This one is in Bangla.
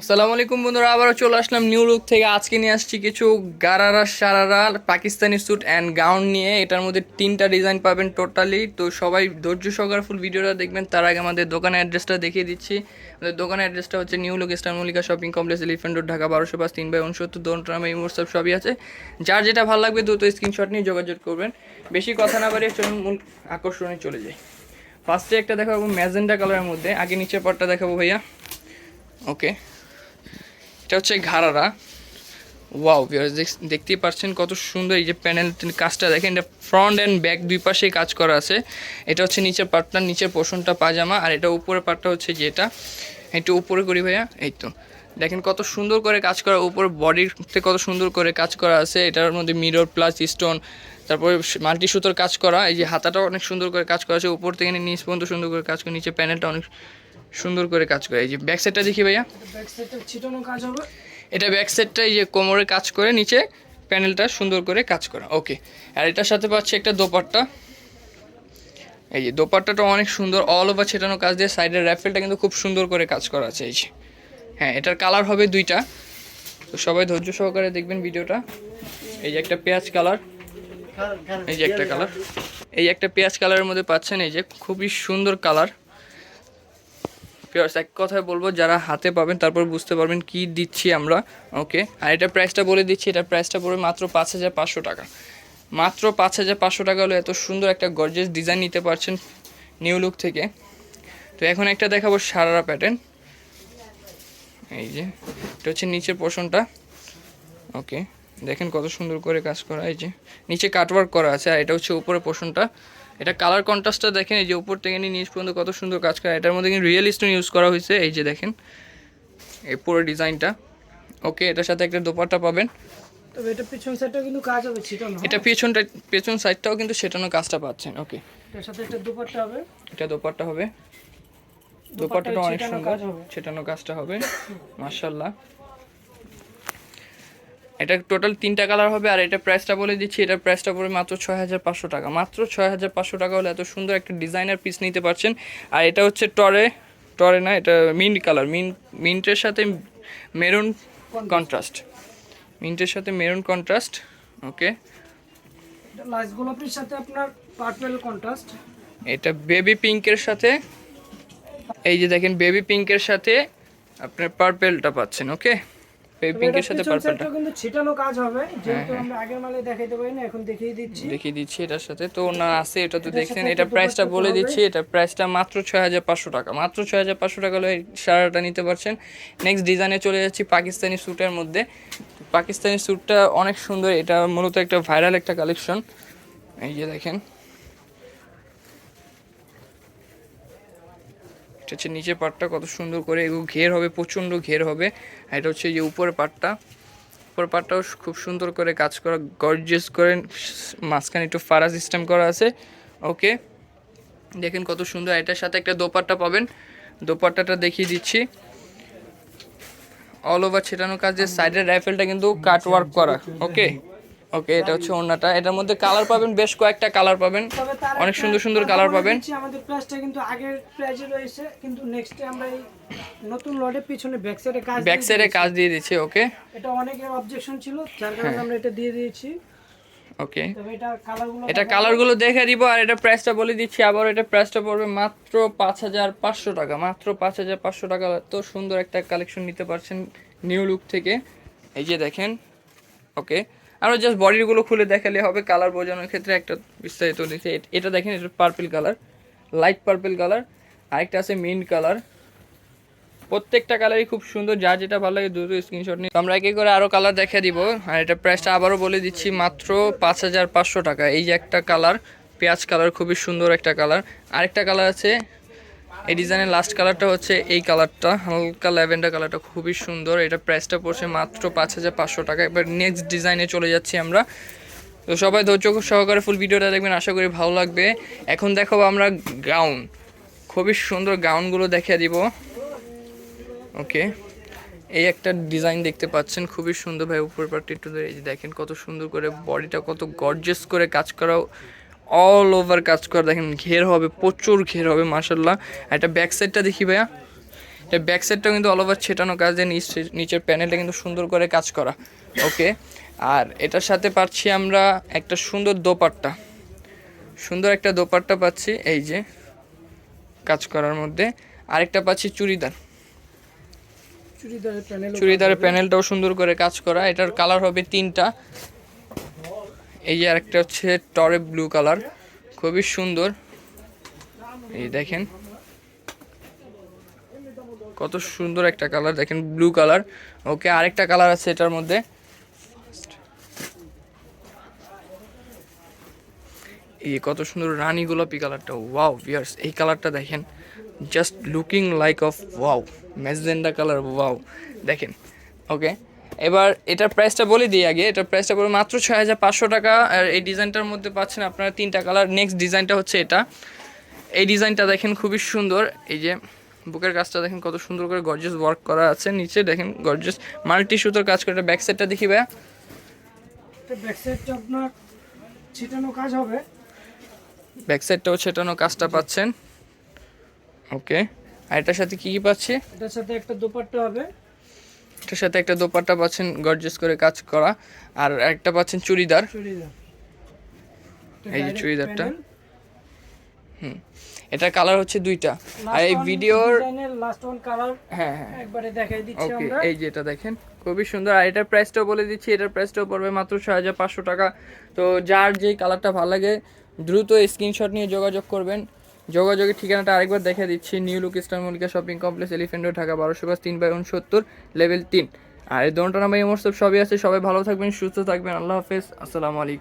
আসসালামু আলাইকুম বন্ধুরা, আবারও চলে আসলাম নিউ লুক থেকে। আজকে নিয়ে আসছি কিছু gharara, sharara, Pakistani suit and gown নিয়ে। এটার মধ্যে তিনটা ডিজাইন পাবেন টোটালি তো সবাই ধৈর্য সহকারে ফুল ভিডিওটা দেখবেন। তার আগে আমাদের দোকানের অ্যাড্রেসটা দেখিয়ে দিচ্ছি। আমাদের দোকানের অ্যাড্রেসটা হচ্ছে new look Mallika shopping complex elephant road Dhaka বারোশো পাঁচ, তিন বাই উনসত্তর দোনট্রামে ইমোটসব সবই আছে। যার যেটা ভালো লাগবে দ্রুত স্ক্রিনশট নিয়ে যোগাযোগ করবেন। বেশি কথা না বাড়িয়ে চলুন মূল আকর্ষণে চলে যাই। ফার্স্টে একটা দেখাবো ম্যাজেন্ডা কালারের মধ্যে। আগে নিচে পরটা দেখাবো ভাইয়া। ওকে এটা হচ্ছে ঘাড়ারা। ওয়াও দেখতেই পাচ্ছেন কত সুন্দর এই যে প্যানেল কাজটা। দেখেন, এটা ফ্রন্ট অ্যান্ড ব্যাক দুই পাশেই কাজ করা আছে। এটা হচ্ছে নিচের পার্টটা নিচের পোষণটা পাজামা আর এটা উপরের পার্টটা হচ্ছে যেটা একটু উপরে করি ভাইয়া, এই তো। দেখেন কত সুন্দর করে কাজ করা, উপরে বডিতে কত সুন্দর করে কাজ করা আছে। এটার মধ্যে মিরর প্লাস স্টোন তারপরে মাল্টি সুতোর কাজ করা। এই যে হাতাটাও অনেক সুন্দর করে কাজ করা আছে। উপর থেকে নিচ পর্যন্ত সুন্দর করে কাজ করে। নিচে প্যানেলটা অনেক সুন্দর করে কাজ করে। এই যে ব্যাক সাইডটা দেখি ভাইয়া। ব্যাক সাইডটা ছিটানো কাজ হবে। এটা ব্যাক সাইডটা এই যে কোমরে কাজ করে নিচে প্যানেলটা সুন্দর করে কাজ করা। ওকে আর এটার সাথে পাচ্ছি একটা দোপাট্টা। এই যে দোপাট্টাটা অনেক সুন্দর অল ওভার ছেটানো কাজ দিয়ে সাইডের র্যাফেলটা কিন্তু খুব সুন্দর করে কাজ করা আছে। এই যে। হ্যাঁ এটার কালার হবে দুইটা। তো সবাই ধৈর্য সহকারে দেখবেন ভিডিওটা। এই যে একটা পেঁয়াজ কালার এই যে একটা কালার এই একটা পেঁয়াজ কালারের মধ্যে পাচ্ছেন এই যে খুবই সুন্দর কালার এক কথায় বলব, যারা হাতে পাবেন, তারপর বুঝতে পারবেন কি দিচ্ছি আমরা। ওকে আর এটা প্রাইসটা বলে দিচ্ছি, এটা প্রাইসটা পড়বে মাত্র পাঁচ হাজার পাঁচশো টাকা। মাত্র পাঁচ হাজার পাঁচশো টাকা হলে এত সুন্দর একটা গর্জেস ডিজাইন নিতে পারছেন নিউ লুক থেকে। তো এখন একটা দেখাবো সারারা প্যাটার্ন এই যে, এটা হচ্ছে নিচের পোর্শনটা ওকে দেখেন কত সুন্দর করে কাজ করা, এই যে। নিচে কাটওয়ার্ক করা আছে, আর এটা হচ্ছে উপরে পোর্শনটা এটা কালার কন্ট্রাস্টটা দেখেন এই যে উপর থেকে নিয়ে নিচ পর্যন্ত কত সুন্দর কাজ করা। এটার মধ্যে কিন্তু রিয়েল স্টোন ইউজ করা হয়েছে এই যে দেখেন এই পুরো ডিজাইনটা। ওকে এটার সাথে একটা দোপাট্টা পাবেন। তবে এটা পিছন সাইডটা কিন্তু কাজ হবে ছিটানো এটা পেছনটা পেছন সাইডটাও কিন্তু সেটানো কাজটা পাচ্ছেন ওকে এটার সাথে একটা দুপাট্টা হবে। এটা দোপাট্টা হবে। দোপাট্টাটা অনেক সুন্দর ছেটানো কাজটা হবে মার্শাল্লাহ এটা টোটাল তিনটা কালার হবে আর এটা প্রাইসটা বলে দিচ্ছি এটার প্রাইসটা পড়বে মাত্র ছয় হাজার পাঁচশো টাকা। মাত্র ছয় হাজার পাঁচশো টাকা হলে এত সুন্দর একটা ডিজাইনার পিস নিতে পারছেন। আর এটা হচ্ছে টরে টরে না এটা মিন্ট কালার মিন্ট মিন্টের সাথে মেরুন কন্ট্রাস্ট মিন্টের সাথে মেরুন কন্ট্রাস্ট ওকে এটা লাইট গোলাপির সাথে আপনার পার্পল কন্ট্রাস্ট এটা বেবি পিঙ্কের সাথে এই যে দেখেন বেবি পিঙ্কের সাথে আপনার পার্পেলটা পাচ্ছেন ওকে পিঙ্কের সাথে পার্পেলটা কিন্তু ছিটানো কাজ হবে। হ্যাঁ, যেহেতু আমরা আগের মালে দেখাইতে পারি না এখন দেখিয়ে দিচ্ছি। দেখিয়ে দিচ্ছি এটার সাথে। তো না আছে এটা তো দেখছেন এটা প্রাইসটা বলে দিচ্ছি এটা প্রাইসটা মাত্র ছয় হাজার পাঁচশো টাকা। মাত্র ছয় হাজার পাঁচশো টাকা হলে সারাটা নিতে পারছেন। নেক্সট ডিজাইনে চলে যাচ্ছি পাকিস্তানি স্যুটের মধ্যে। পাকিস্তানি স্যুটটা অনেক সুন্দর। এটা মূলত একটা ভাইরাল একটা কালেকশন এই যে দেখেন। এটা হচ্ছে নিচের পাটটা কত সুন্দর করে এগুলো ঘের হবে, প্রচণ্ড ঘের হবে। আর এটা হচ্ছে যে উপরের পাটটা। উপরের পাটটাও খুব সুন্দর করে কাজ করা গর্জেস করে, মাঝখানে একটু ফারা সিস্টেম করা আছে। ওকে দেখেন কত সুন্দর। এটার সাথে একটা দোপাট্টা পাবেন। দোপাট্টাটা দেখিয়ে দিচ্ছি। অল ওভার ছেটানো কাজ যে সাইডের রাইফেলটা কিন্তু কাট ওয়ার্ক করা। ওকে ওকে এটা হচ্ছে ওড়নাটা। এটার মধ্যে কালার পাবেন বেশ কয়েকটা কালার পাবেন। অনেক সুন্দর সুন্দর কালার পাবেন। আমাদের প্রাইসটা কিন্তু আগের প্রাইসে রয়েছে কিন্তু নেক্সটে আমরা এই নতুন লটের পিছনে ব্যাক সাইডে কাজ ব্যাক সাইডে কাজ দিয়ে দিচ্ছি ওকে। এটা অনেকের অবজেকশন ছিল যার হ্যাঁ। কারণে আমরা এটা দিয়ে দিয়েছি। ওকে। তবে এটা কালারগুলো এটা কালারগুলো দেখে দিব আর এটা প্রাইসটা বলে দিচ্ছি আবার এটা প্রাইসটা পড়বে মাত্র পাঁচ হাজার পাঁচশো টাকা মাত্র পাঁচ হাজার পাঁচশো টাকা। তো সুন্দর একটা কালেকশন নিতে পারছেন নিউ লুক থেকে। এই যে দেখেন ওকে। আমরা জাস্ট বডিগুলো খুলে দেখালে হবে কালার বোঝানোর ক্ষেত্রে একটা বিস্তারিত দিচ্ছে এটা দেখেন, এটা purple colour light purple colour আরেকটা আছে মিন্ট কালার প্রত্যেকটা কালারই খুব সুন্দর, যা যেটা ভালো লাগে দ্রুত স্ক্রিনশট নিয়ে আমরা একে করে আরও কালার দেখা দিব। আর এটা প্রাইসটা আবারও বলে দিচ্ছি মাত্র পাঁচ হাজার পাঁচশো টাকা। এই যে একটা কালার পেঁয়াজ কালার খুবই সুন্দর একটা কালার আরেকটা কালার আছে এই ডিজাইনের লাস্ট কালারটা হচ্ছে এই কালারটা হালকা ল্যাভেন্ডার কালারটা খুবই সুন্দর। এটা প্রাইসটা পড়ছে মাত্র পাঁচ হাজার পাঁচশো টাকা। এবার নেক্সট ডিজাইনে চলে যাচ্ছি আমরা। তো সবাই ধৈর্য সহকারে ফুল ভিডিওটা দেখবেন, আশা করি ভালো লাগবে। এখন দেখাবো আমরা গাউন খুবই সুন্দর গাউনগুলো দেখিয়ে দিব। ওকে এই একটা ডিজাইন দেখতে পাচ্ছেন, খুবই সুন্দর। ভাই উপর পার্টটা একটু দেখেন, কত সুন্দর করে বডিটা কত গর্জেস করে কাজ করা অল ওভার কাজ করা দেখেন ঘের হবে প্রচুর ঘের হবে মার্শাল্লাহ একটা ব্যাক সাইডটা দেখি ভাইয়া। এটা ব্যাক সাইডটাও কিন্তু অল ওভার ছেটানো কাজ দিয়ে নিচ নিচের প্যানেলটা কিন্তু সুন্দর করে কাজ করা। ওকে আর এটার সাথে পাচ্ছি আমরা একটা সুন্দর দোপাট্টা। সুন্দর একটা দোপাট্টা পাচ্ছি এই যে কাজ করার মধ্যে। আরেকটা পাচ্ছি চুড়িদার। চুড়িদারের প্যানেল চুড়িদারের প্যানেলটাও সুন্দর করে কাজ করা। এটার কালার হবে তিনটা। এই যে আরেকটা হচ্ছে টরে ব্লু কালার, খুবই সুন্দর। এই দেখেন, কত সুন্দর একটা কালার, দেখেন ব্লু কালার। ওকে, আরেকটা কালার আছে এটার মধ্যে। এই কত সুন্দর রানী গোলাপি কালারটা, ওয়াও ভিয়ার্স এই কালারটা দেখেন just looking like of wow magenta colour wow দেখেন, ওকে। এবার এটার প্রাইসটা বলে দিই আগে। এটার প্রাইসটা বলে মাত্র ছয় হাজার পাঁচশো টাকা। আর এই ডিজাইনটার মধ্যে পাচ্ছেন আপনারা তিনটা কালার নেক্সট ডিজাইনটা হচ্ছে এটা। এই ডিজাইনটা দেখেন খুবই সুন্দর। এই যে বুকের কাজটা দেখেন কত সুন্দর করে গর্জিয়াস ওয়ার্ক করা আছে। নিচে দেখেন গর্জিয়াস মাল্টি সুতোর কাজ করে। ব্যাক সাইডটা দেখি ভাইয়া। ব্যাক সাইডটা আপনার ছিটানো কাজ হবে। ব্যাক সাইডটাও ছেটানো কাজটা পাচ্ছেন। ওকে আর এটার সাথে কি কি পাচ্ছি? এটার সাথে একটা দোপাট্টা হবে। এটার সাথে একটা দোপাট্টা পাচ্ছেন গর্জিয়াস করে কাজ করা। আর একটা পাচ্ছেন চুড়িদার। এই যে চুড়িদারটা। হুম। এটার কালার হচ্ছে দুইটা। আর এই ভিডিওর লাস্ট ওয়ান কালার হ্যাঁ হ্যাঁ। একবারে দেখাই দিচ্ছি ওকে আমরা। এই যেটা দেখেন খুবই সুন্দর। আর এটার প্রাইসটাও বলে দিচ্ছি এটার প্রাইসটাও পড়বে মাত্র ছয় হাজার পাঁচশো টাকা। তো যার যেই কালারটা ভালো লাগে দ্রুত স্ক্রিনশট নিয়ে যোগাযোগ করবেন। যোগাযোগের ঠিকানাটা আরেকবার দেখে দিচ্ছি। New look eastern Mallika shopping complex elephant Dhaka বারোশো পাঁচ, তিন বাই উনসত্তর লেভেল তিন। আর এই দোনটা নাম্বার এই সবই আছে। সবাই ভালো থাকবেন, সুস্থ থাকবেন। আল্লাহ হাফেজ। আসসালামু আলাইকুম।